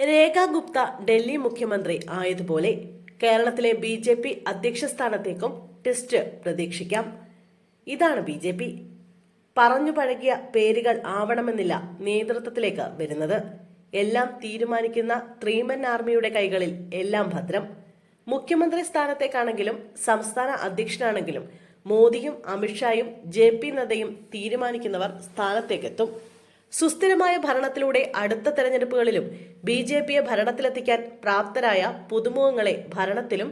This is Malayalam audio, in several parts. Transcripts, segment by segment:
രേഖ ഗുപ്ത ഡൽഹി മുഖ്യമന്ത്രി ആയതുപോലെ കേരളത്തിലെ ബി ജെ പി അധ്യക്ഷ സ്ഥാനത്തേക്കും ടെസ്റ്റ് പ്രതീക്ഷിക്കാം. ഇതാണ് ബി ജെ പി. പറഞ്ഞു പഴകിയ പേരുകൾ ആവണമെന്നില്ല നേതൃത്വത്തിലേക്ക് വരുന്നത്. എല്ലാം തീരുമാനിക്കുന്ന ത്രീമൻ ആർമിയുടെ കൈകളിൽ എല്ലാം ഭദ്രം. മുഖ്യമന്ത്രി സ്ഥാനത്തേക്കാണെങ്കിലും സംസ്ഥാന അധ്യക്ഷനാണെങ്കിലും മോദിയും അമിത്ഷായും ജെ പി നദ്ദയും തീരുമാനിക്കുന്നവർ സ്ഥാനത്തേക്കെത്തും. സുസ്ഥിരമായ ഭരണത്തിലൂടെ അടുത്ത തെരഞ്ഞെടുപ്പുകളിലും ബി ജെ പിയെ ഭരണത്തിലെത്തിക്കാൻ പ്രാപ്തരായ പുതുമുഖങ്ങളെ ഭരണത്തിലും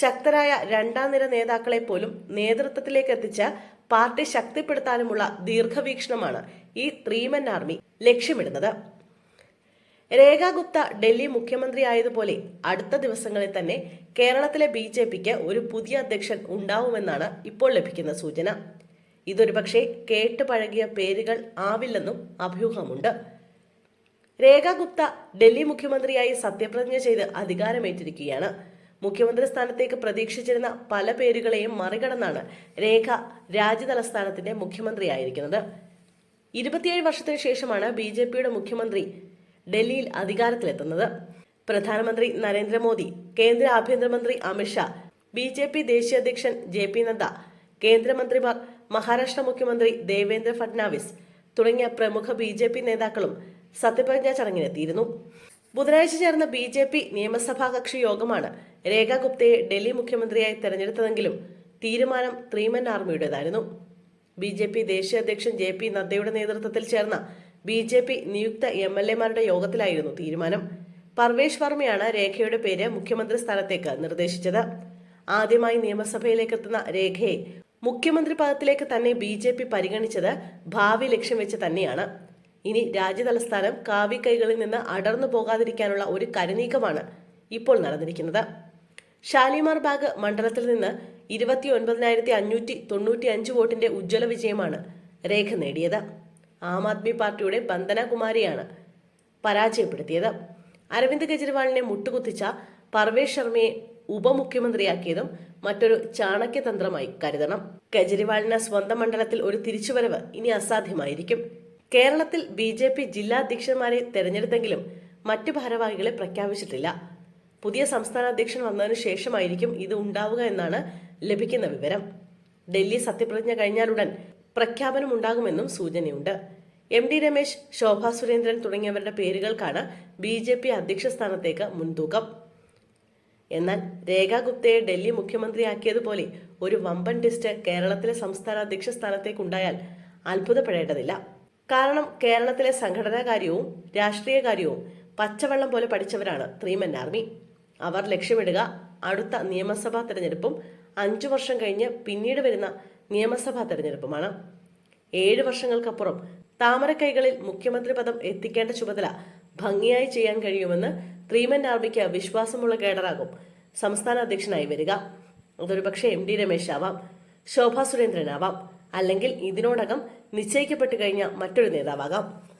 ശക്തരായ രണ്ടാം നിര നേതാക്കളെ പോലും നേതൃത്വത്തിലേക്ക് എത്തിച്ച പാർട്ടി ശക്തിപ്പെടുത്താനുമുള്ള ദീർഘവീക്ഷണമാണ് ഈ ത്രീമൻ ആർമി ലക്ഷ്യമിടുന്നത്. രേഖ ഗുപ്ത ഡൽഹി മുഖ്യമന്ത്രിയായതുപോലെ അടുത്ത ദിവസങ്ങളിൽ തന്നെ കേരളത്തിലെ ബി ഒരു പുതിയ അധ്യക്ഷൻ ഉണ്ടാവുമെന്നാണ് ഇപ്പോൾ ലഭിക്കുന്ന സൂചന. ഇതൊരു പക്ഷേ കേട്ട് പഴകിയ പേരുകൾ ആവില്ലെന്നും അഭ്യൂഹമുണ്ട്. രേഖ ഗുപ്ത ഡൽഹി മുഖ്യമന്ത്രിയായി സത്യപ്രതിജ്ഞ ചെയ്ത് അധികാരമേറ്റിരിക്കുകയാണ്. മുഖ്യമന്ത്രി സ്ഥാനത്തേക്ക് പ്രതീക്ഷിച്ചിരുന്ന പല പേരുകളെയും മറികടന്നാണ് രേഖ രാജ്യതലസ്ഥാനത്തിന്റെ മുഖ്യമന്ത്രിയായിരിക്കുന്നത്. ഇരുപത്തിയേഴ് വർഷത്തിന് ശേഷമാണ് ബി ജെ പിയുടെ മുഖ്യമന്ത്രി ഡൽഹിയിൽ അധികാരത്തിലെത്തുന്നത്. പ്രധാനമന്ത്രി നരേന്ദ്രമോദി കേന്ദ്ര ആഭ്യന്തരമന്ത്രി അമിത്ഷാ ബി ജെ പി ദേശീയ അധ്യക്ഷൻ ജെ പി നദ്ദ കേന്ദ്രമന്ത്രിമാർ മഹാരാഷ്ട്ര മുഖ്യമന്ത്രി ദേവേന്ദ്ര ഫഡ്നാവിസ് തുടങ്ങിയ പ്രമുഖ ബി ജെ പി നേതാക്കളും സത്യപ്രതിജ്ഞാ ചടങ്ങിനെത്തിയിരുന്നു. ബുധനാഴ്ച ചേർന്ന ബി ജെ പി നിയമസഭാ കക്ഷി യോഗമാണ് രേഖ ഗുപ്തയെ ഡൽഹി മുഖ്യമന്ത്രിയായി തെരഞ്ഞെടുത്തതെങ്കിലും തീരുമാനം ത്രീമൻ ആർമിയുടേതായിരുന്നു. ബി ജെ പി ദേശീയ അധ്യക്ഷൻ ജെ പി നദ്ദയുടെ നേതൃത്വത്തിൽ ചേർന്ന ബി ജെ പി നിയുക്ത എം എൽ എമാരുടെ യോഗത്തിലായിരുന്നു തീരുമാനം. പർവേഷ് വർമ്മയാണ് രേഖയുടെ പേര് മുഖ്യമന്ത്രി സ്ഥാനത്തേക്ക് നിർദ്ദേശിച്ചത്. ആദ്യമായി നിയമസഭയിലേക്കെത്തുന്ന രേഖയെ മുഖ്യമന്ത്രി പദത്തിലേക്ക് തന്നെ ബി ജെ പി പരിഗണിച്ചത് ഭാവി ലക്ഷ്യം വെച്ച് തന്നെയാണ്. ഇനി രാജ്യതലസ്ഥാനം കാവി കൈകളിൽ നിന്ന് അടർന്നു പോകാതിരിക്കാനുള്ള ഒരു കരുനീക്കമാണ് ഇപ്പോൾ നടന്നിരിക്കുന്നത്. ഷാലിമാർ ബാഗ് മണ്ഡലത്തിൽ നിന്ന് ഇരുപത്തി ഒൻപതിനായിരത്തി അഞ്ഞൂറ്റി തൊണ്ണൂറ്റി അഞ്ച് വോട്ടിന്റെ ഉജ്ജ്വല വിജയമാണ് രേഖ നേടിയത്. ആം ആദ്മി പാർട്ടിയുടെ ബന്ദന കുമാരിയാണ് പരാജയപ്പെടുത്തിയത്. അരവിന്ദ് കെജ്രിവാളിനെ മുട്ടുകുത്തിച്ച പർവേഷ് ശർമ്മയെ ഉപമുഖ്യമന്ത്രിയാക്കിയതും മറ്റൊരു ചാണക്യതന്ത്രമായി കരുതണം. കെജ്രിവാളിന് സ്വന്തം മണ്ഡലത്തിൽ ഒരു തിരിച്ചുവരവ് ഇനി അസാധ്യമായിരിക്കും. കേരളത്തിൽ ബി ജെ പി ജില്ലാധ്യക്ഷന്മാരെ തെരഞ്ഞെടുത്തെങ്കിലും മറ്റു ഭാരവാഹികളെ പ്രഖ്യാപിച്ചിട്ടില്ല. പുതിയ സംസ്ഥാന അധ്യക്ഷൻ വന്നതിനു ശേഷമായിരിക്കും ഇത് ഉണ്ടാവുക എന്നാണ് ലഭിക്കുന്ന വിവരം. ഡൽഹി സത്യപ്രതിജ്ഞ കഴിഞ്ഞാലുടൻ പ്രഖ്യാപനം ഉണ്ടാകുമെന്നും സൂചനയുണ്ട്. എം ഡി രമേശ് ശോഭാ സുരേന്ദ്രൻ തുടങ്ങിയവരുടെ പേരുകൾക്കാണ് ബി ജെ പി അധ്യക്ഷ സ്ഥാനത്തേക്ക് മുൻതൂക്കം. എന്നാൽ രേഖാ ഗുപ്തയെ ഡൽഹി മുഖ്യമന്ത്രിയാക്കിയതുപോലെ ഒരു വമ്പൻ ടെസ്റ്റ് കേരളത്തിലെ സംസ്ഥാന അധ്യക്ഷ സ്ഥാനത്തേക്കുണ്ടായാൽ അത്ഭുതപ്പെടേണ്ടതില്ല. കാരണം കേരളത്തിലെ സംഘടനാ കാര്യവും രാഷ്ട്രീയ കാര്യവും പച്ചവെള്ളം പോലെ പഠിച്ചവരാണ് ത്രീമൻ ആർമി. അവർ ലക്ഷ്യമിടുക അടുത്ത നിയമസഭാ തെരഞ്ഞെടുപ്പും അഞ്ചു വർഷം കഴിഞ്ഞ് പിന്നീട് വരുന്ന നിയമസഭാ തെരഞ്ഞെടുപ്പുമാണ്. ഏഴ് വർഷങ്ങൾക്കപ്പുറം താമരക്കൈകളിൽ മുഖ്യമന്ത്രി പദം എത്തിക്കേണ്ട ചുമതല ഭംഗിയായി ചെയ്യാൻ കഴിയുമെന്ന് ത്രീമൻ ആർമിക്ക് വിശ്വാസമുള്ള കേഡറാകും. സംസ്ഥാന അധ്യക്ഷനായി വരിക. അതൊരു പക്ഷേ എം ഡി രമേശ് ആവാം ശോഭാ സുരേന്ദ്രനാവാം അല്ലെങ്കിൽ ഇതിനോടകം നിശ്ചയിക്കപ്പെട്ടു കഴിഞ്ഞ മറ്റൊരു നേതാവാകാം.